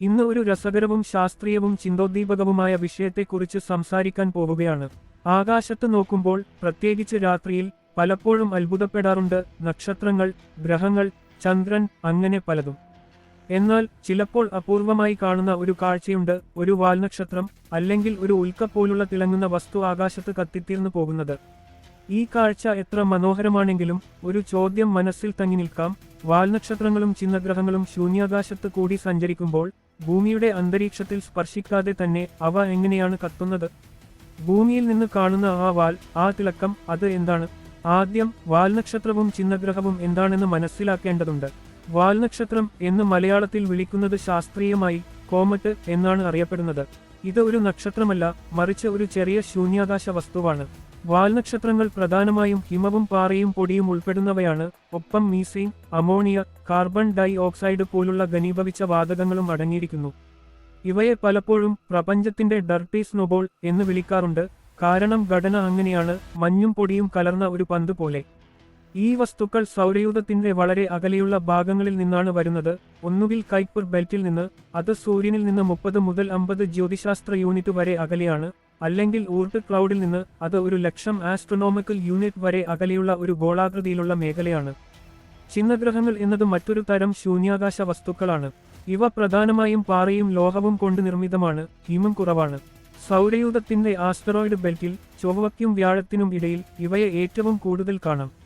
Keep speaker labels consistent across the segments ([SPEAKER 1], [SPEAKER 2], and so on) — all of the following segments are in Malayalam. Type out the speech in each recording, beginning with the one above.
[SPEAKER 1] ഇന്ന് ഒരു രസകരവും ശാസ്ത്രീയവും ചിന്തോദ്ദീപകവുമായ വിഷയത്തെക്കുറിച്ച് സംസാരിക്കാൻ പോവുകയാണ്. ആകാശത്ത് നോക്കുമ്പോൾ പ്രത്യേകിച്ച് രാത്രിയിൽ പലപ്പോഴും അത്ഭുതപ്പെടാറുണ്ട് നക്ഷത്രങ്ങൾ ഗ്രഹങ്ങൾ ചന്ദ്രൻ അങ്ങനെ പലതും. എന്നാൽ ചിലപ്പോൾ അപൂർവമായി കാണുന്ന ഒരു കാഴ്ചയുണ്ട് ഒരു വാൽനക്ഷത്രം അല്ലെങ്കിൽ ഒരു ഉൽക്ക പോലുള്ള തിളങ്ങുന്ന വസ്തു ആകാശത്ത് കത്തിത്തീർന്നു പോകുന്നത്. ഈ കാഴ്ച എത്ര മനോഹരമാണെങ്കിലും ഒരു ചോദ്യം മനസ്സിൽ തങ്ങി നിൽക്കാം. വാൽനക്ഷത്രങ്ങളും ചിഹ്നഗ്രഹങ്ങളും ശൂന്യാകാശത്ത് കൂടി സഞ്ചരിക്കുമ്പോൾ ഭൂമിയുടെ അന്തരീക്ഷത്തിൽ സ്പർശിക്കാതെ തന്നെ അവ എങ്ങനെയാണ് കത്തുന്നത്? ഭൂമിയിൽ നിന്ന് കാണുന്ന ആ വാൽ ആ തിളക്കം അത് എന്താണ്? ആദ്യം വാൽ വാൽനക്ഷത്രവും ചിഹ്നഗ്രഹവും എന്താണെന്ന് മനസ്സിലാക്കേണ്ടതുണ്ട്. വാൽ നക്ഷത്രം എന്ന് മലയാളത്തിൽ വിളിക്കുന്നത് ശാസ്ത്രീയമായി കോമറ്റ് എന്നാണ് അറിയപ്പെടുന്നത്. ഇത് ഒരു നക്ഷത്രമല്ല മറിച്ച് ഒരു ചെറിയ ശൂന്യാകാശ വസ്തുവാണ്. വാൽനക്ഷത്രങ്ങൾ പ്രധാനമായും ഹിമവും പാറയും പൊടിയും ഉൾപ്പെടുന്നവയാണ്. ഒപ്പം മീസൈൻ അമോണിയ കാർബൺ ഡൈ ഓക്സൈഡ് പോലുള്ള ഘനീഭവിച്ച വാതകങ്ങളും അടങ്ങിയിരിക്കുന്നു. ഇവയെ പലപ്പോഴും പ്രപഞ്ചത്തിന്റെ ഡർട്ടി സ്നോബോൾ എന്ന് വിളിക്കാറുണ്ട്. കാരണം ഘടന അങ്ങനെയാണ് മഞ്ഞും പൊടിയും കലർന്ന ഒരു പന്ത് പോലെ. ഈ വസ്തുക്കൾ സൗരയൂഥത്തിന്റെ വളരെ അകലെയുള്ള ഭാഗങ്ങളിൽ നിന്നാണ് വരുന്നത്. ഒന്നുകിൽ കൈപ്പൂർ ബെൽറ്റിൽ നിന്ന് അത് സൂര്യനിൽ നിന്ന് മുപ്പത് മുതൽ അമ്പത് ജ്യോതിശാസ്ത്ര യൂണിറ്റ് വരെ അകലെയാണ്. അല്ലെങ്കിൽ ഊർട്ട് ക്ലൗഡിൽ നിന്ന് അത് ഒരു ലക്ഷം ആസ്ട്രോണോമിക്കൽ യൂണിറ്റ് വരെ അകലെയുള്ള ഒരു ഗോളാകൃതിയിലുള്ള മേഖലയാണ്. ചിഹ്നഗ്രഹങ്ങൾ എന്നത് മറ്റൊരു തരം ശൂന്യാകാശ വസ്തുക്കളാണ്. ഇവ പ്രധാനമായും പാറയും ലോഹവും കൊണ്ട് നിർമ്മിതമാണ് ഹിമം കുറവാണ്. സൗരയൂഥത്തിന്റെ ആസ്റ്ററോയിഡ് ബെൽറ്റിൽ ചൊവ്വയ്ക്കും വ്യാഴത്തിനും ഇടയിൽ ഇവയെ ഏറ്റവും കൂടുതൽ കാണാം.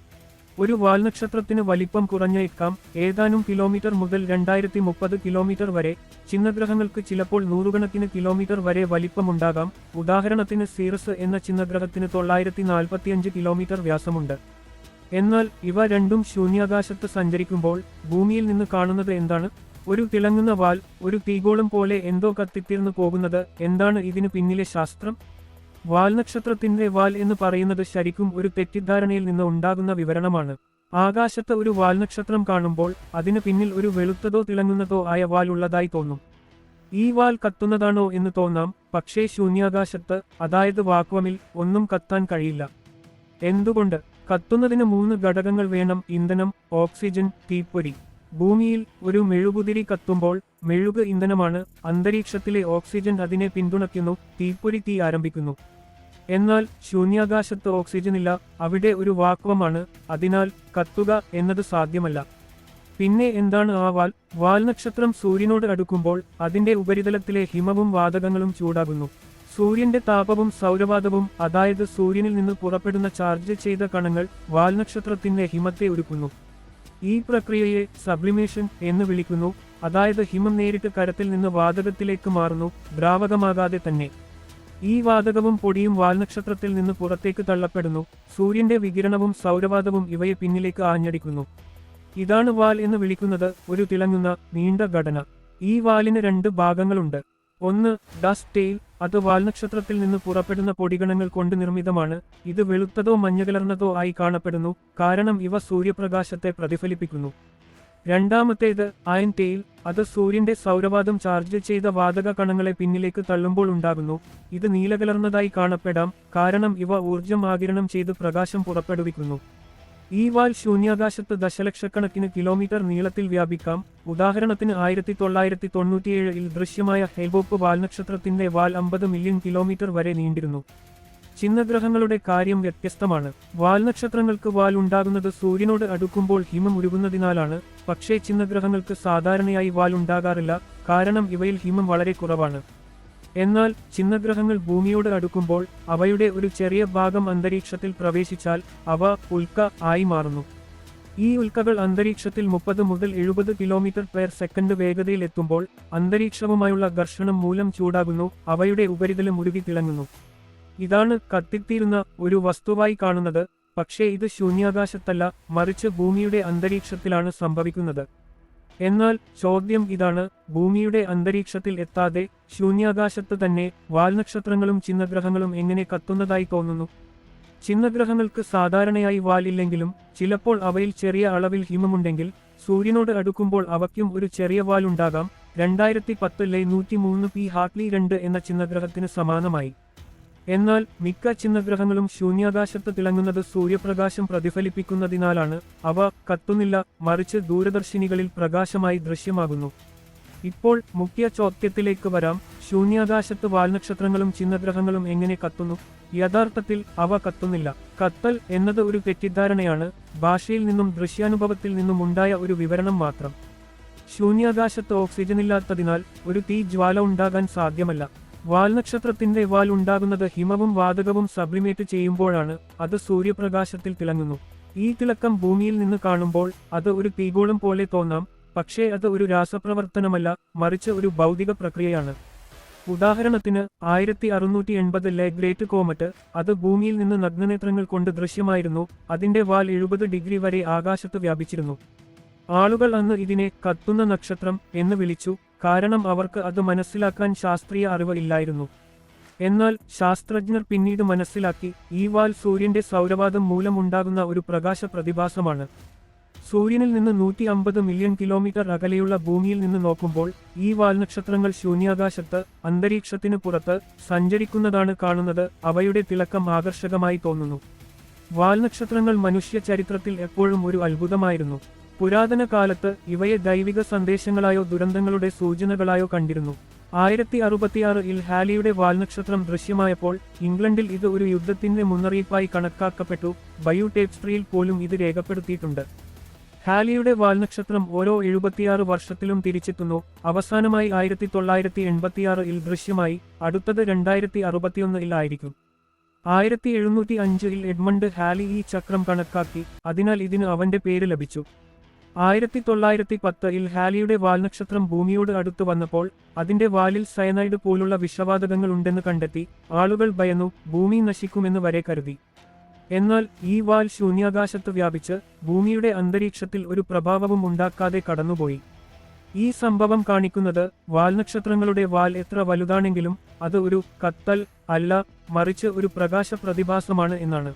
[SPEAKER 1] ഒരു വാൽനക്ഷത്രത്തിന് വലിപ്പം കുറഞ്ഞേക്കാം ഏതാനും കിലോമീറ്റർ മുതൽ രണ്ടായിരത്തി മുപ്പത് കിലോമീറ്റർ വരെ. ചിഹ്നഗ്രഹങ്ങൾക്ക് ചിലപ്പോൾ നൂറുകണക്കിന് കിലോമീറ്റർ വരെ വലിപ്പമുണ്ടാകാം. ഉദാഹരണത്തിന് സീറസ് എന്ന ചിഹ്നഗ്രഹത്തിന് തൊള്ളായിരത്തി നാൽപ്പത്തിയഞ്ച് കിലോമീറ്റർ വ്യാസമുണ്ട്. എന്നാൽ ഇവ രണ്ടും ശൂന്യാകാശത്ത് സഞ്ചരിക്കുമ്പോൾ ഭൂമിയിൽ നിന്ന് കാണുന്നത് എന്താണ്? ഒരു തിളങ്ങുന്ന വാൽ ഒരു തീഗോളം പോലെ എന്തോ കത്തിത്തീർന്നു പോകുന്നത് എന്താണ് ഇതിനു പിന്നിലെ ശാസ്ത്രം? വാൽനക്ഷത്രത്തിന്റെ വാൽ എന്ന് പറയുന്നത് ശരിക്കും ഒരു തെറ്റിദ്ധാരണയിൽ നിന്ന് ഉണ്ടാകുന്ന വിവരണമാണ്. ആകാശത്ത് ഒരു വാൽനക്ഷത്രം കാണുമ്പോൾ അതിനു പിന്നിൽ ഒരു വെളുത്തതോ തിളങ്ങുന്നതോ ആയ വാൽ ഉള്ളതായി തോന്നും. ഈ വാൽ കത്തുന്നതാണോ എന്ന് തോന്നാം പക്ഷേ ശൂന്യാകാശത്ത് അതായത് വാക്വമിൽ ഒന്നും കത്താൻ കഴിയില്ല. എന്തുകൊണ്ട്? കത്തുന്നതിന് മൂന്ന് ഘടകങ്ങൾ വേണം ഇന്ധനം ഓക്സിജൻ തീപ്പൊരി. ഭൂമിയിൽ ഒരു മെഴുകുതിരി കത്തുമ്പോൾ മെഴുക് ഇന്ധനമാണ് അന്തരീക്ഷത്തിലെ ഓക്സിജൻ അതിനെ പിന്തുണയ്ക്കുന്നു തീപ്പൊരി തീ ആരംഭിക്കുന്നു. എന്നാൽ ശൂന്യാകാശത്ത് ഓക്സിജൻ ഇല്ല അവിടെ ഒരു വാക്വമാണ് അതിനാൽ കത്തുക എന്നത് സാധ്യമല്ല. പിന്നെ എന്താണ് ആ വാൽ? വാൽ നക്ഷത്രം സൂര്യനോട് അടുക്കുമ്പോൾ അതിന്റെ ഉപരിതലത്തിലെ ഹിമവും വാതകങ്ങളും ചൂടാകുന്നു. സൂര്യന്റെ താപവും സൗരവാതവും അതായത് സൂര്യനിൽ നിന്ന് പുറപ്പെടുന്ന ചാർജ് ചെയ്ത കണങ്ങൾ വാൽ നക്ഷത്രത്തിന്റെ ഹിമത്തെ ഒരുക്കുന്നു ഈ പ്രക്രിയയെ സബ്ലിമേഷൻ എന്ന് വിളിക്കുന്നു അതായത് ഹിമം നേരിട്ട് കരത്തിൽ നിന്ന് വാതകത്തിലേക്ക് മാറുന്നു ദ്രാവകമാകാതെ തന്നെ. ഈ വാതകവും പൊടിയും വാൽനക്ഷത്രത്തിൽ നിന്ന് പുറത്തേക്ക് തള്ളപ്പെടുന്നു. സൂര്യന്റെ വികിരണവും സൗരവാതവും ഇവയെ പിന്നിലേക്ക് ആഞ്ഞടിക്കുന്നു. ഇതാണ് വാൽ എന്ന് വിളിക്കുന്നത് ഒരു തിളങ്ങുന്ന നീണ്ട ഘടന. ഈ വാലിന് രണ്ട് ഭാഗങ്ങളുണ്ട്. ഒന്ന് ഡസ്റ്റ് ടെയിൽ അത് വാൽനക്ഷത്രത്തിൽ നിന്ന് പുറപ്പെടുന്ന പൊടിഗണങ്ങൾ കൊണ്ട് നിർമ്മിതമാണ്. ഇത് വെളുത്തതോ മഞ്ഞകലർന്നതോ ആയി കാണപ്പെടുന്നു. കാരണം ഇവ സൂര്യപ്രകാശത്തെ പ്രതിഫലിപ്പിക്കുന്നു. രണ്ടാമത്തേത് അയൻ ടെയിൽ അത് സൂര്യന്റെ സൗരവാദം ചാർജ് ചെയ്ത വാതക കണങ്ങളെ പിന്നിലേക്ക് തള്ളുമ്പോൾ ഉണ്ടാകുന്നു. ഇത് നീലകലർന്നതായി കാണപ്പെടാം കാരണം ഇവ ഊർജം ആകിരണം ചെയ്ത് പ്രകാശം പുറപ്പെടുവിക്കുന്നു. ഈ വാൽ ശൂന്യാകാശത്ത് ദശലക്ഷക്കണക്കിന് കിലോമീറ്റർ നീളത്തിൽ വ്യാപിക്കാം. ഉദാഹരണത്തിന് ആയിരത്തി തൊള്ളായിരത്തി തൊണ്ണൂറ്റിയേഴിൽ ദൃശ്യമായ ഹെൽബോപ്പ് വാൽനക്ഷത്രത്തിന്റെ വാൽ അമ്പത് മില്യൺ കിലോമീറ്റർ വരെ നീണ്ടിരുന്നു. ചിഹ്നഗ്രഹങ്ങളുടെ കാര്യം വ്യത്യസ്തമാണ്. വാൽനക്ഷത്രങ്ങൾക്ക് വാൽ ഉണ്ടാകുന്നത് സൂര്യനോട് അടുക്കുമ്പോൾ ഹിമം ഉരുകുന്നതിനാലാണ്. പക്ഷേ ചിഹ്നഗ്രഹങ്ങൾക്ക് സാധാരണയായി വാൽ ഉണ്ടാകാറില്ല. കാരണം ഇവയിൽ ഹിമം വളരെ കുറവാണ്. എന്നാൽ ചിഹ്നഗ്രഹങ്ങൾ ഭൂമിയോട് അടുക്കുമ്പോൾ അവയുടെ ഒരു ചെറിയ ഭാഗം അന്തരീക്ഷത്തിൽ പ്രവേശിച്ചാൽ അവ ഉൽക്ക ആയി മാറുന്നു. ഈ ഉൽക്കകൾ അന്തരീക്ഷത്തിൽ മുപ്പത് മുതൽ എഴുപത് കിലോമീറ്റർ പെർ സെക്കൻഡ് വേഗതയിൽ എത്തുമ്പോൾ അന്തരീക്ഷവുമായുള്ള ഘർഷണം മൂലം ചൂടാകുന്നു. അവയുടെ ഉപരിതലം ഉരുകി തിളങ്ങുന്നു. ഇതാണ് കത്തിത്തീരുന്ന ഒരു വസ്തുവായി കാണുന്നത്. പക്ഷേ ഇത് ശൂന്യാകാശത്തല്ല മറിച്ച് ഭൂമിയുടെ അന്തരീക്ഷത്തിലാണ് സംഭവിക്കുന്നത്. എന്നാൽ ചോദ്യം ഇതാണ് ഭൂമിയുടെ അന്തരീക്ഷത്തിൽ എത്താതെ ശൂന്യാകാശത്ത് തന്നെ വാൽനക്ഷത്രങ്ങളും ചിഹ്നഗ്രഹങ്ങളും എങ്ങനെ കത്തുന്നതായി തോന്നുന്നു? ചിഹ്നഗ്രഹങ്ങൾക്ക് സാധാരണയായി വാലില്ലെങ്കിലും ചിലപ്പോൾ അവയിൽ ചെറിയ അളവിൽ ഹിമമുണ്ടെങ്കിൽ സൂര്യനോട് അടുക്കുമ്പോൾ അവയ്ക്കും ഒരു ചെറിയ വാലുണ്ടാകാം രണ്ടായിരത്തി പത്തിലെ നൂറ്റിമൂന്ന് പി ഹാർട്ട്ലി രണ്ട് എന്ന ചിഹ്നഗ്രഹത്തിന് സമാനമായി. എന്നാൽ മിക്ക ചിഹ്നഗ്രഹങ്ങളും ശൂന്യാകാശത്ത് തിളങ്ങുന്നത് സൂര്യപ്രകാശം പ്രതിഫലിപ്പിക്കുന്നതിനാലാണ്. അവ കത്തുന്നില്ല മറിച്ച് ദൂരദർശിനികളിൽ പ്രകാശമായി ദൃശ്യമാകുന്നു. ഇപ്പോൾ മുഖ്യ ചോദ്യത്തിലേക്ക് വരാം. ശൂന്യാകാശത്ത് വാൽനക്ഷത്രങ്ങളും ചിഹ്നഗ്രഹങ്ങളും എങ്ങനെ കത്തുന്നു? യഥാർത്ഥത്തിൽ അവ കത്തുന്നില്ല. കത്തൽ എന്നത് ഒരു തെറ്റിദ്ധാരണയാണ്. ഭാഷയിൽ നിന്നും ദൃശ്യാനുഭവത്തിൽ നിന്നും ഉണ്ടായ ഒരു വിവരണം മാത്രം. ശൂന്യാകാശത്ത് ഓക്സിജൻ ഇല്ലാത്തതിനാൽ ഒരു തീ ജ്വാല ഉണ്ടാകാൻ സാധ്യമല്ല. വാൽനക്ഷത്രത്തിന്റെ വാൽ ഉണ്ടാകുന്നത് ഹിമവും വാതകവും സബ്ലിമേറ്റ് ചെയ്യുമ്പോഴാണ് അത് സൂര്യപ്രകാശത്തിൽ തിളങ്ങുന്നു. ഈ തിളക്കം ഭൂമിയിൽ നിന്ന് കാണുമ്പോൾ അത് ഒരു തീഗോളം പോലെ തോന്നാം പക്ഷേ അത് ഒരു രാസപ്രവർത്തനമല്ല മറിച്ച് ഒരു ഭൗതിക പ്രക്രിയയാണ്. ഉദാഹരണത്തിന് ആയിരത്തി അറുന്നൂറ്റി എൺപതിലെ ഗ്രേറ്റ് കോമറ്റ് അത് ഭൂമിയിൽ നിന്ന് നഗ്നനേത്രങ്ങൾ കൊണ്ട് ദൃശ്യമായിരുന്നു അതിന്റെ വാൽ എഴുപത് ഡിഗ്രി വരെ ആകാശത്ത് വ്യാപിച്ചിരുന്നു. ആളുകൾ അന്ന് ഇതിനെ കത്തുന്ന നക്ഷത്രം എന്ന് വിളിച്ചു കാരണം അവർക്ക് അത് മനസ്സിലാക്കാൻ ശാസ്ത്രീയ അറിവ് ഇല്ലായിരുന്നു. എന്നാൽ ശാസ്ത്രജ്ഞർ പിന്നീട് മനസ്സിലാക്കി ഈ വാൽ സൂര്യന്റെ സൗരവാദം മൂലമുണ്ടാകുന്ന ഒരു പ്രകാശ പ്രതിഭാസമാണ്. സൂര്യനിൽ നിന്ന് നൂറ്റി അമ്പത് മില്യൺ കിലോമീറ്റർ അകലെയുള്ള ഭൂമിയിൽ നിന്ന് നോക്കുമ്പോൾ ഈ വാൽ നക്ഷത്രങ്ങൾ ശൂന്യാകാശത്ത് അന്തരീക്ഷത്തിന് പുറത്ത് സഞ്ചരിക്കുന്നതാണ് കാണുന്നത് അവയുടെ തിളക്കം ആകർഷകമായി തോന്നുന്നു. വാൽ നക്ഷത്രങ്ങൾ മനുഷ്യ ചരിത്രത്തിൽ എപ്പോഴും ഒരു അത്ഭുതമായിരുന്നു. പുരാതന കാലത്ത് ഇവയെ ദൈവിക സന്ദേശങ്ങളായോ ദുരന്തങ്ങളുടെ സൂചനകളായോ കണ്ടിരുന്നു. ആയിരത്തി അറുപത്തിയാറിൽ ഹാലിയുടെ വാൽനക്ഷത്രം ദൃശ്യമായപ്പോൾ ഇംഗ്ലണ്ടിൽ ഇത് ഒരു യുദ്ധത്തിന്റെ മുന്നറിയിപ്പായി കണക്കാക്കപ്പെട്ടു. ബയോടേപ്സ്ട്രിയിൽ പോലും ഇത് രേഖപ്പെടുത്തിയിട്ടുണ്ട്. ഹാലിയുടെ വാൽനക്ഷത്രം ഓരോ എഴുപത്തിയാറ് വർഷത്തിലും തിരിച്ചെത്തുന്നു. അവസാനമായി ആയിരത്തി തൊള്ളായിരത്തി എൺപത്തിയാറിൽ ദൃശ്യമായി അടുത്തത് രണ്ടായിരത്തി അറുപത്തിയൊന്നിൽ ആയിരിക്കും. ആയിരത്തി എഴുന്നൂറ്റി അഞ്ചിൽ എഡ്മണ്ട് ഹാലി ഈ ചക്രം കണക്കാക്കി അതിനാൽ ഇതിന് അവന്റെ പേര് ലഭിച്ചു. ആയിരത്തി തൊള്ളായിരത്തി പത്തിൽ ഹാലിയുടെ വാൽനക്ഷത്രം ഭൂമിയോട് അടുത്ത് വന്നപ്പോൾ അതിന്റെ വാലിൽ സയനൈഡ് പോലുള്ള വിഷവാതകങ്ങൾ ഉണ്ടെന്ന് കണ്ടെത്തി ആളുകൾ ഭയന്നു ഭൂമി നശിക്കുമെന്ന് വരെ കരുതി. എന്നാൽ ഈ വാൽ ശൂന്യാകാശത്ത് വ്യാപിച്ച് ഭൂമിയുടെ അന്തരീക്ഷത്തിൽ ഒരു പ്രഭാവവും ഉണ്ടാക്കാതെ കടന്നുപോയി. ഈ സംഭവം കാണിക്കുന്നത് വാൽനക്ഷത്രങ്ങളുടെ വാൽ എത്ര വലുതാണെങ്കിലും അത് ഒരു കത്തൽ അല്ല മറിച്ച് ഒരു പ്രകാശ പ്രതിഭാസമാണ് എന്നാണ്.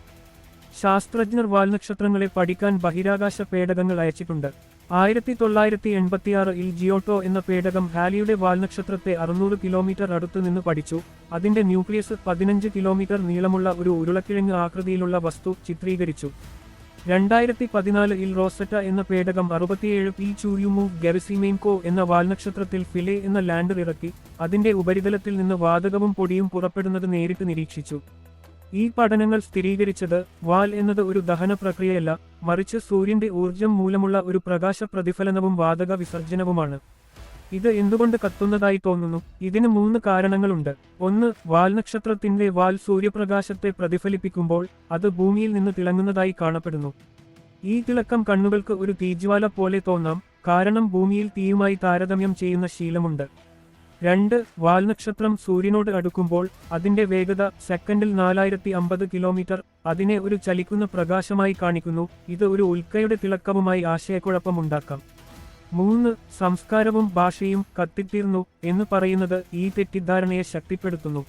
[SPEAKER 1] ശാസ്ത്രജ്ഞർ വാൽനക്ഷത്രങ്ങളെ പഠിക്കാൻ ബഹിരാകാശ പേടകങ്ങൾ അയച്ചിട്ടുണ്ട്. ആയിരത്തി തൊള്ളായിരത്തി എൺപത്തിയാറിൽ ജിയോട്ടോ എന്ന പേടകം ഹാലിയുടെ വാൽനക്ഷത്രത്തെ അറുന്നൂറ് കിലോമീറ്റർ അടുത്തു നിന്ന് പഠിച്ചു. അതിന്റെ ന്യൂക്ലിയസ് പതിനഞ്ച് കിലോമീറ്റർ നീളമുള്ള ഒരു ഉരുളക്കിഴങ്ങ് ആകൃതിയിലുള്ള വസ്തു ചിത്രീകരിച്ചു. രണ്ടായിരത്തി പതിനാലിൽ റോസറ്റ എന്ന പേടകം അറുപത്തിയേഴ് പി ചൂയുമു ഗെറിസിമെയിൻകോ എന്ന വാൽനക്ഷത്രത്തിൽ ഫിലെ എന്ന ലാൻഡർ ഇറക്കി അതിന്റെ ഉപരിതലത്തിൽ നിന്ന് വാതകവും പൊടിയും പുറപ്പെടുന്നത് നേരിട്ട് നിരീക്ഷിച്ചു. ഈ പഠനങ്ങൾ സ്ഥിരീകരിച്ചത് വാൽ എന്നത് ഒരു ദഹന പ്രക്രിയയല്ല മറിച്ച് സൂര്യന്റെ ഊർജം മൂലമുള്ള ഒരു പ്രകാശ പ്രതിഫലനവും വാതക വിസർജനവുമാണ്. ഇത് എന്തുകൊണ്ട് കത്തുന്നതായി തോന്നുന്നു? ഇതിന് മൂന്ന് കാരണങ്ങളുണ്ട്. ഒന്ന് വാൽ നക്ഷത്രത്തിന്റെ വാൽ സൂര്യപ്രകാശത്തെ പ്രതിഫലിപ്പിക്കുമ്പോൾ അത് ഭൂമിയിൽ നിന്ന് തിളങ്ങുന്നതായി കാണപ്പെടുന്നു. ഈ തിളക്കം കണ്ണുകൾക്ക് ഒരു തീജ്വാല പോലെ തോന്നാം കാരണം ഭൂമിയിൽ തീയുമായി താരതമ്യം ചെയ്യുന്ന ശീലമുണ്ട്. രണ്ട് വാൽനക്ഷത്രം സൂര്യനോട് അടുക്കുമ്പോൾ അതിന്റെ വേഗത സെക്കൻഡിൽ നാലായിരത്തി അമ്പത് കിലോമീറ്റർ. അതിനെ ഒരു ചലിക്കുന്ന പ്രകാശമായി കാണിക്കുന്നു. ഇത് ഒരു ഉൽക്കയുടെ തിളക്കവുമായി ആശയക്കുഴപ്പമുണ്ടാക്കാം. മൂന്ന് സംസ്കാരവും ഭാഷയും കത്തിത്തീർന്നു എന്ന് പറയുന്നത് ഈ തെറ്റിദ്ധാരണയെ ശക്തിപ്പെടുത്തുന്നു.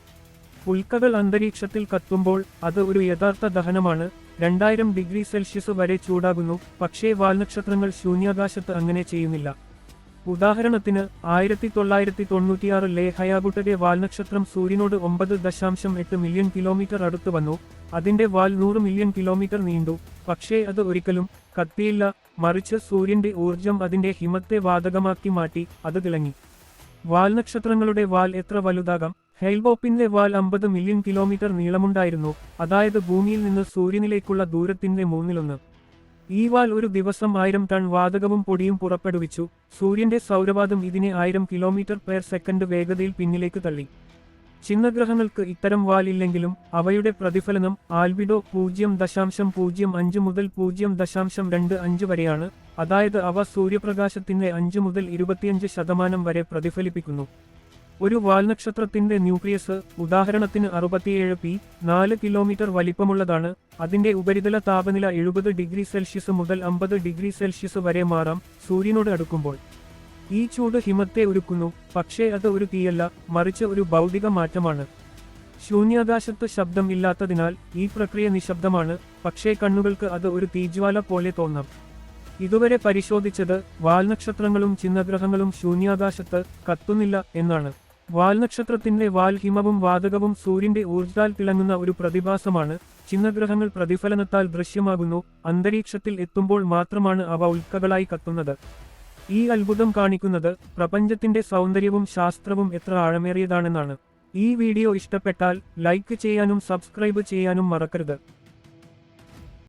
[SPEAKER 1] ഉൽക്കകൾ അന്തരീക്ഷത്തിൽ കത്തുമ്പോൾ അത് ഒരു യഥാർത്ഥ ദഹനമാണ്. രണ്ടായിരം ഡിഗ്രി സെൽഷ്യസ് വരെ ചൂടാകുന്നു. പക്ഷേ വാൽനക്ഷത്രങ്ങൾ ശൂന്യാകാശത്ത് അങ്ങനെ ചെയ്യുന്നില്ല. ഉദാഹരണത്തിന് ആയിരത്തി തൊള്ളായിരത്തി തൊണ്ണൂറ്റിയാറിലെ ഹയാബുട്ടയുടെ വാൽനക്ഷത്രം സൂര്യനോട് ഒമ്പത് ദശാംശം എട്ട് മില്യൺ കിലോമീറ്റർ അടുത്ത് വന്നു. അതിന്റെ വാൽ നൂറ് മില്യൺ കിലോമീറ്റർ നീണ്ടു. പക്ഷേ അത് ഒരിക്കലും കത്തിയില്ല. മറിച്ച് സൂര്യന്റെ ഊർജം അതിന്റെ ഹിമത്തെ വാതകമാക്കി മാറ്റി അത് തിളങ്ങി. വാൽനക്ഷത്രങ്ങളുടെ വാൽ എത്ര വലുതാകാം? ഹെൽബോപ്പിന്റെ വാൽ അമ്പത് മില്യൺ കിലോമീറ്റർ നീളമുണ്ടായിരുന്നു. അതായത് ഭൂമിയിൽ നിന്ന് സൂര്യനിലേക്കുള്ള ദൂരത്തിന്റെ മൂന്നിലൊന്ന്. ഈ വാൽ ഒരു ദിവസം ആയിരം ടൺ വാതകവും പൊടിയും പുറപ്പെടുവിച്ചു. സൂര്യന്റെ സൗരവാദം ഇതിനെ ആയിരം കിലോമീറ്റർ പെർ സെക്കൻഡ് വേഗതയിൽ പിന്നിലേക്ക് തള്ളി. ചിഹ്നഗ്രഹങ്ങൾക്ക് ഇത്തരം വാലില്ലെങ്കിലും അവയുടെ പ്രതിഫലനം ആൽബിഡോ പൂജ്യം ദശാംശം പൂജ്യം അഞ്ച് മുതൽ പൂജ്യം ദശാംശം രണ്ട് അഞ്ച് വരെയാണ്. അതായത് അവ സൂര്യപ്രകാശത്തിന്റെ അഞ്ച് മുതൽ ഇരുപത്തിയഞ്ച് ശതമാനം വരെ പ്രതിഫലിപ്പിക്കുന്നു. ഒരു വാൽനക്ഷത്രത്തിന്റെ ന്യൂക്ലിയസ് ഉദാഹരണത്തിന് അറുപത്തിയേഴ് പി നാല് കിലോമീറ്റർ വലിപ്പമുള്ളതാണ്. അതിന്റെ ഉപരിതല താപനില എഴുപത് ഡിഗ്രി സെൽഷ്യസ് മുതൽ അമ്പത് ഡിഗ്രി സെൽഷ്യസ് വരെ മാറാം സൂര്യനോട് അടുക്കുമ്പോൾ. ഈ ചൂട് ഹിമത്തെ ഒരുക്കുന്നു പക്ഷേ അത് ഒരു തീയല്ല മറിച്ച് ഒരു ഭൗതിക മാറ്റമാണ്. ശൂന്യാകാശത്ത് ശബ്ദം ഇല്ലാത്തതിനാൽ ഈ പ്രക്രിയ നിശബ്ദമാണ് പക്ഷേ കണ്ണുകൾക്ക് അത് ഒരു തീജ്വാല പോലെ തോന്നാം. ഇതുവരെ പരിശോധിച്ചത് വാൽനക്ഷത്രങ്ങളും ചിന്നഗ്രഹങ്ങളും ശൂന്യാകാശത്ത് കത്തുന്നില്ല എന്നാണ്. വാൽനക്ഷത്രത്തിന്റെ വാൽ ഹിമവും വാതകവും സൂര്യന്റെ ഊർജാൽ തിളങ്ങുന്ന ഒരു പ്രതിഭാസമാണ്. ചിഹ്നഗ്രഹങ്ങൾ പ്രതിഫലനത്താൽ ദൃശ്യമാകുന്നു. അന്തരീക്ഷത്തിൽ എത്തുമ്പോൾ മാത്രമാണ് അവ ഉൽക്കകളായി കത്തുന്നത്. ഈ അത്ഭുതം കാണിക്കുന്നത് പ്രപഞ്ചത്തിന്റെ സൗന്ദര്യവും ശാസ്ത്രവും എത്ര ആഴമേറിയതാണെന്നാണ്. ഈ വീഡിയോ ഇഷ്ടപ്പെട്ടാൽ ലൈക്ക് ചെയ്യാനും സബ്സ്ക്രൈബ് ചെയ്യാനും മറക്കരുത്.